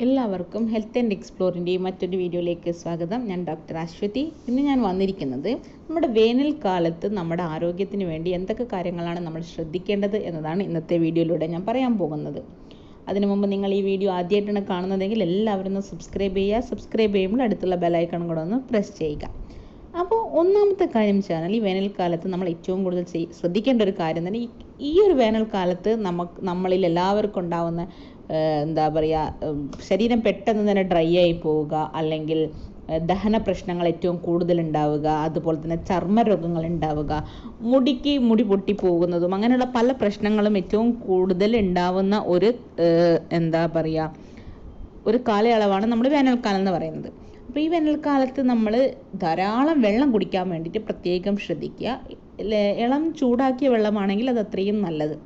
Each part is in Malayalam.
എല്ലാവർക്കും ഹെൽത്ത് ആൻഡ് എക്സ്പ്ലോറിന്റെ മറ്റൊരു വീഡിയോയിലേക്ക് സ്വാഗതം. ഞാൻ ഡോക്ടർ അശ്വതി. ഇന്ന് ഞാൻ വന്നിരിക്കുന്നത് നമ്മുടെ വേനൽക്കാലത്ത് നമ്മുടെ ആരോഗ്യത്തിന് വേണ്ടി എന്തൊക്കെ കാര്യങ്ങളാണ് നമ്മൾ ശ്രദ്ധിക്കേണ്ടത് എന്നതാണ് ഇന്നത്തെ വീഡിയോയിലൂടെ ഞാൻ പറയാൻ പോകുന്നത്. അതിനു മുമ്പ് നിങ്ങൾ ഈ വീഡിയോ ആദ്യമായിട്ടാണ് കാണുന്നതെങ്കിൽ എല്ലാവരും ഒന്ന് സബ്സ്ക്രൈബ് ചെയ്യുക. സബ്സ്ക്രൈബ് ചെയ്യുമ്പോൾ അടുത്തുള്ള ബെലൈക്കൺ കൂടെ ഒന്ന് പ്രസ് ചെയ്യുക. അപ്പോൾ ഒന്നാമത്തെ കാര്യം വെച്ചാൽ ഈ വേനൽക്കാലത്ത് നമ്മൾ ഏറ്റവും കൂടുതൽ ശ്രദ്ധിക്കേണ്ട ഒരു കാര്യം തന്നെ ഈ- ഒരു വേനൽക്കാലത്ത് നമുക്ക് നമ്മളിൽ എല്ലാവർക്കും ഉണ്ടാവുന്ന എന്താ പറയുക ശരീരം പെട്ടെന്ന് തന്നെ ഡ്രൈ ആയി പോവുക അല്ലെങ്കിൽ ദഹന പ്രശ്നങ്ങൾ ഏറ്റവും കൂടുതൽ ഉണ്ടാവുക അതുപോലെ തന്നെ ചർമ്മരോഗങ്ങൾ ഉണ്ടാവുക മുടിക്ക് മുടി പൊട്ടി പോകുന്നതും അങ്ങനെയുള്ള പല പ്രശ്നങ്ങളും ഏറ്റവും കൂടുതൽ ഉണ്ടാവുന്ന ഒരു എന്താ പറയുക ഒരു കാലയളവാണ് നമ്മൾ വേനൽക്കാലം എന്ന് പറയുന്നത്. അപ്പോൾ ഈ വേനൽക്കാലത്ത് നമ്മൾ ധാരാളം വെള്ളം കുടിക്കാൻ വേണ്ടിയിട്ട് പ്രത്യേകം ശ്രദ്ധിക്കുക. ഇളം ചൂടാക്കിയ വെള്ളമാണെങ്കിൽ അത് അത്രയും നല്ലത്.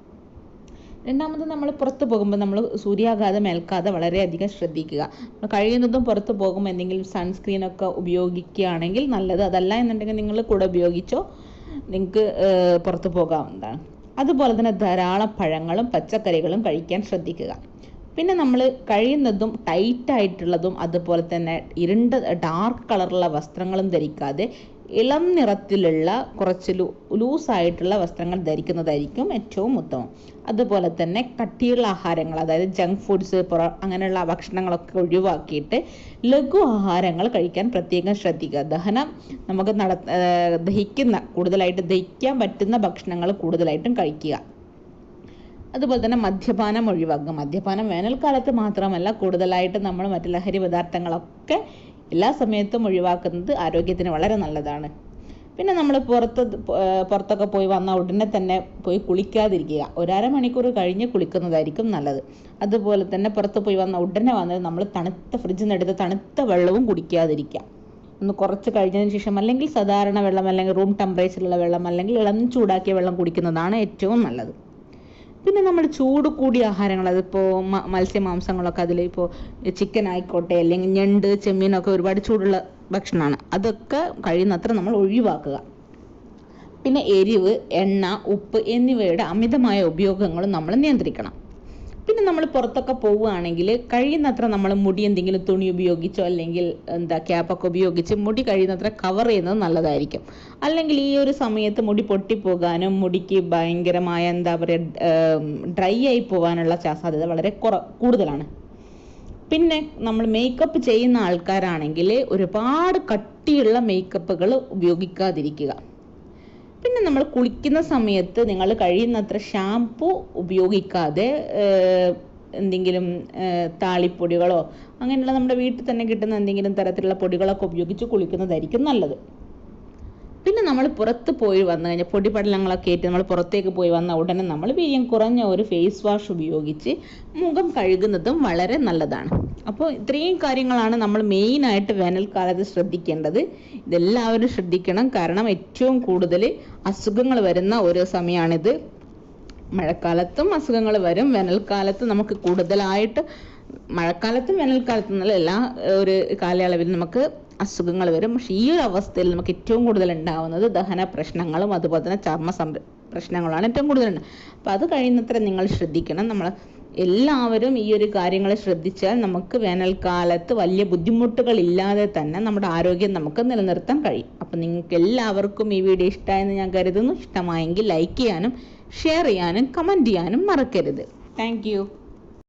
രണ്ടാമത് നമ്മൾ പുറത്ത് പോകുമ്പോൾ നമ്മൾ സൂര്യാഘാതം ഏൽക്കാതെ വളരെയധികം ശ്രദ്ധിക്കുക. കഴിയുന്നതും പുറത്ത് പോകുമ്പോൾ എന്തെങ്കിലും സൺസ്ക്രീൻ ഒക്കെ ഉപയോഗിക്കുകയാണെങ്കിൽ നല്ലത്. അതല്ല എന്നുണ്ടെങ്കിൽ നിങ്ങൾ കൂടെ ഉപയോഗിച്ചോ നിങ്ങൾക്ക് പുറത്ത് പോകാവുന്നതാണ്. അതുപോലെ തന്നെ ധാരാളം പഴങ്ങളും പച്ചക്കറികളും കഴിക്കാൻ ശ്രദ്ധിക്കുക. പിന്നെ നമ്മൾ കഴിയുന്നതും ടൈറ്റ് ആയിട്ടുള്ളതും അതുപോലെ തന്നെ ഇരുണ്ട ഡാർക്ക് കളറുള്ള വസ്ത്രങ്ങളും ധരിക്കാതെ ഇളം നിറത്തിലുള്ള കുറച്ച് ലൂ ലൂസായിട്ടുള്ള വസ്ത്രങ്ങൾ ധരിക്കുന്നതായിരിക്കും ഏറ്റവും ഉത്തമം. അതുപോലെ തന്നെ കട്ടിയുള്ള ആഹാരങ്ങൾ അതായത് ജങ്ക് ഫുഡ്സ് പുറ അങ്ങനെയുള്ള ഭക്ഷണങ്ങളൊക്കെ ഒഴിവാക്കിയിട്ട് ലഘു ആഹാരങ്ങൾ കഴിക്കാൻ പ്രത്യേകം ശ്രദ്ധിക്കുക. ദഹനം നമുക്ക് നട ദഹിക്കുന്ന കൂടുതലായിട്ട് ദഹിക്കാൻ പറ്റുന്ന ഭക്ഷണങ്ങൾ കൂടുതലായിട്ടും കഴിക്കുക. അതുപോലെ തന്നെ മദ്യപാനം ഒഴിവാക്കുക. മദ്യപാനം വേനൽക്കാലത്ത് മാത്രമല്ല കൂടുതലായിട്ട് നമ്മൾ മറ്റ് ലഹരി പദാർത്ഥങ്ങളൊക്കെ എല്ലാ സമയത്തും ഒഴിവാക്കുന്നത് ആരോഗ്യത്തിന് വളരെ നല്ലതാണ്. പിന്നെ നമ്മൾ പുറത്ത് പുറത്തൊക്കെ പോയി വന്ന ഉടനെ തന്നെ പോയി കുളിക്കാതിരിക്കുക. ഒരര മണിക്കൂർ കഴിഞ്ഞ് കുളിക്കുന്നതായിരിക്കും നല്ലത്. അതുപോലെ തന്നെ പുറത്ത് പോയി വന്ന ഉടനെ വന്നത് നമ്മൾ തണുത്ത ഫ്രിഡ്ജിൽ നിന്ന് എടുത്ത തണുത്ത വെള്ളവും കുടിക്കാതിരിക്കുക. ഒന്ന് കുറച്ച് കഴിഞ്ഞതിന് ശേഷം അല്ലെങ്കിൽ സാധാരണ വെള്ളം അല്ലെങ്കിൽ റൂം ടെമ്പറേച്ചറിലുള്ള വെള്ളം അല്ലെങ്കിൽ ഇളം ചൂടാക്കിയ വെള്ളം കുടിക്കുന്നതാണ് ഏറ്റവും നല്ലത്. പിന്നെ നമ്മൾ ചൂട് കൂടിയ ആഹാരങ്ങൾ അതിപ്പോൾ മത്സ്യമാംസങ്ങളൊക്കെ അതിൽ ഇപ്പോൾ ചിക്കൻ ആയിക്കോട്ടെ അല്ലെങ്കിൽ ഞണ്ട് ചെമ്മീനൊക്കെ ഒരുപാട് ചൂടുള്ള ഭക്ഷണമാണ്. അതൊക്കെ കഴിയുന്നത്ര നമ്മൾ ഒഴിവാക്കുക. പിന്നെ എരിവ് എണ്ണ ഉപ്പ് എന്നിവയുടെ അമിതമായ ഉപയോഗങ്ങളും നമ്മൾ നിയന്ത്രിക്കണം. പിന്നെ നമ്മൾ പുറത്തൊക്കെ പോവുകയാണെങ്കിൽ കഴിയുന്നത്ര നമ്മൾ മുടി എന്തെങ്കിലും തുണി ഉപയോഗിച്ചോ അല്ലെങ്കിൽ എന്താ ക്യാപ്പൊക്കെ ഉപയോഗിച്ച് മുടി കഴിയുന്നത്ര കവർ ചെയ്യുന്നത് നല്ലതായിരിക്കും. അല്ലെങ്കിൽ ഈ ഒരു സമയത്ത് മുടി പൊട്ടിപ്പോകാനും മുടിക്ക് ഭയങ്കരമായ എന്താ പറയുക ഡ്രൈ ആയി പോകാനുള്ള സാധ്യത വളരെ കുറ കൂടുതലാണ്. പിന്നെ നമ്മൾ മേക്കപ്പ് ചെയ്യുന്ന ആൾക്കാരാണെങ്കിൽ ഒരുപാട് കട്ടിയുള്ള മേക്കപ്പുകൾ ഉപയോഗിക്കാതിരിക്കുക. പിന്നെ നമ്മൾ കുളിക്കുന്ന സമയത്ത് നിങ്ങൾ കഴിയുന്നത്ര ഷാംപൂ ഉപയോഗിക്കാതെ എന്തെങ്കിലും താളിപ്പൊടികളോ അങ്ങനെയുള്ള നമ്മുടെ വീട്ടിൽ തന്നെ കിട്ടുന്ന എന്തെങ്കിലും തരത്തിലുള്ള പൊടികളൊക്കെ ഉപയോഗിച്ച് കുളിക്കുന്നതായിരിക്കും നല്ലത്. പിന്നെ നമ്മൾ പുറത്ത് പോയി വന്നു കഴിഞ്ഞാൽ പൊടിപടലങ്ങളൊക്കെ ആയിട്ട് നമ്മൾ പുറത്തേക്ക് പോയി വന്ന ഉടനെ നമ്മൾ വീര്യം കുറഞ്ഞ ഒരു ഫേസ് വാഷ് ഉപയോഗിച്ച് മുഖം കഴുകുന്നതും വളരെ നല്ലതാണ്. അപ്പോൾ ഇത്രയും കാര്യങ്ങളാണ് നമ്മൾ മെയിനായിട്ട് വേനൽക്കാലത്ത് ശ്രദ്ധിക്കേണ്ടത്. ഇതെല്ലാവരും ശ്രദ്ധിക്കണം. കാരണം ഏറ്റവും കൂടുതൽ അസുഖങ്ങൾ വരുന്ന ഒരു സമയമാണിത് മഴക്കാലത്തും അസുഖങ്ങൾ വരും. വേനൽക്കാലത്ത് നമുക്ക് കൂടുതലായിട്ട് മഴക്കാലത്തും വേനൽക്കാലത്തും എന്നല്ല എല്ലാ ഒരു കാലയളവിൽ നമുക്ക് അസുഖങ്ങൾ വരും. പക്ഷെ ഈ ഒരു അവസ്ഥയിൽ നമുക്ക് ഏറ്റവും കൂടുതൽ ഉണ്ടാവുന്നത് ദഹന പ്രശ്നങ്ങളും അതുപോലെ തന്നെ ചർമ്മ സംര പ്രശ്നങ്ങളാണ് ഏറ്റവും കൂടുതൽ അപ്പം അത് കഴിയുന്നത്ര നിങ്ങൾ ശ്രദ്ധിക്കണം. നമ്മൾ എല്ലാവരും ഈ ഒരു കാര്യങ്ങൾ ശ്രദ്ധിച്ചാൽ നമുക്ക് വേനൽക്കാലത്ത് വലിയ ബുദ്ധിമുട്ടുകൾ ഇല്ലാതെ തന്നെ നമ്മുടെ ആരോഗ്യം നമുക്ക് നിലനിർത്താൻ കഴിയും. അപ്പം നിങ്ങൾക്ക് എല്ലാവർക്കും ഈ വീഡിയോ ഇഷ്ടമായെന്ന് ഞാൻ കരുതുന്നു. ഇഷ്ടമായെങ്കിൽ ലൈക്ക് ചെയ്യാനും ഷെയർ ചെയ്യാനും കമന്റ് ചെയ്യാനും മറക്കരുത്. താങ്ക്